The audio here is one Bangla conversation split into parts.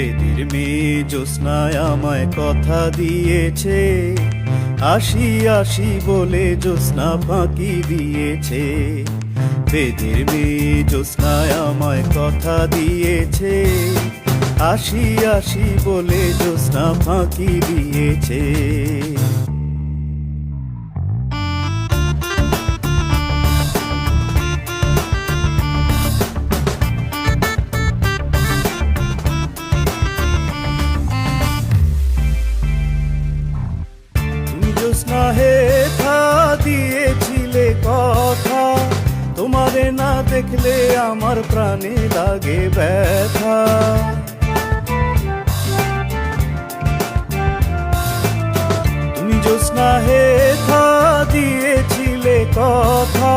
বেদির মেয়ে জ্যোৎস্নায় আমায় কথা দিয়েছে। আসি আসি বলে জ্যোৎস্না ফাঁকি দিয়েছে। বেদির মেয়ে জ্যোৎস্নায় আমায় কথা দিয়েছে। আসি আসি বলে জ্যোৎস্না ফাঁকি দিয়েছে। না দেখলে আমার প্রাণে লাগে ব্যথা। তুমি জ্যোৎস্না হে থা দিয়েছিলে কথা,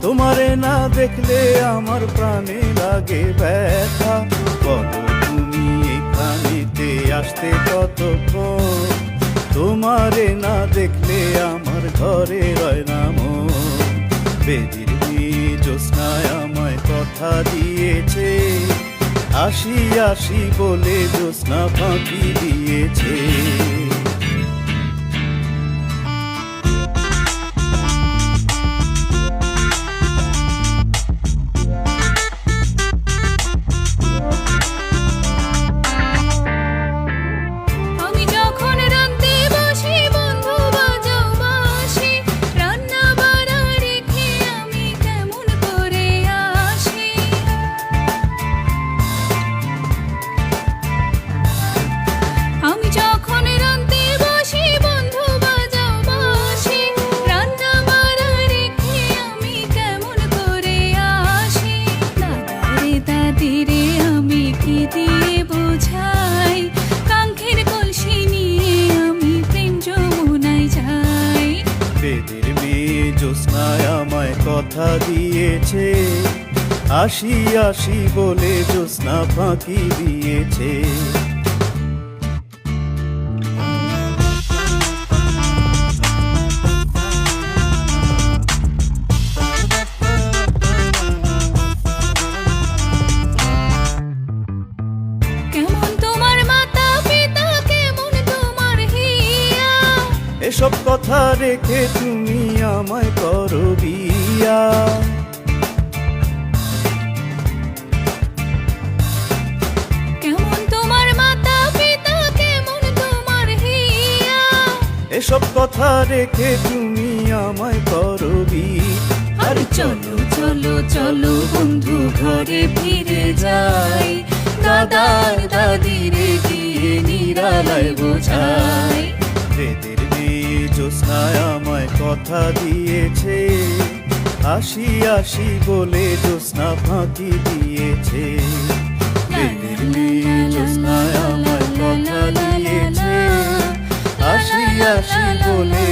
তোমারে না দেখলে আমার প্রাণে লাগে ব্যথা। বলো তুমি এখানেতে আসতে কতক্ষণ? তোমারে না দেখলে আমার ঘরে রয় না মন। বেদির কথা দিয়েছে। আসি আসি বলে জ্যোৎস্না ফাঁকি দিয়েছে। কথা দিয়েছে। আসি আসি বলে জ্যোৎস্না ফাঁকি দিয়েছে। কেমন তোমার মাতা পিতা কেমন তোমার এসব কথা রেখে তুমি আমায় করো বিয়া কেমন তোমার মাতা পিতা কেমন তোমার হিয়া? এসব কথা রেখে তুমি আমায় করো বিয়া। আর চলো চলো চলো বন্ধু ঘরে ফিরে যাই। দাদার দাদিরে গিয়ে নিরালায় বোঝাই। বেদের মেয়ে জ্যোৎস্নায় আমায় কথা দিয়েছে। আসি আসি বলে জ্যোৎস্না ফাঁকি দিয়েছে। জ্যোৎস্নায় আমার কথা দিয়েছে। আসি আসি বলে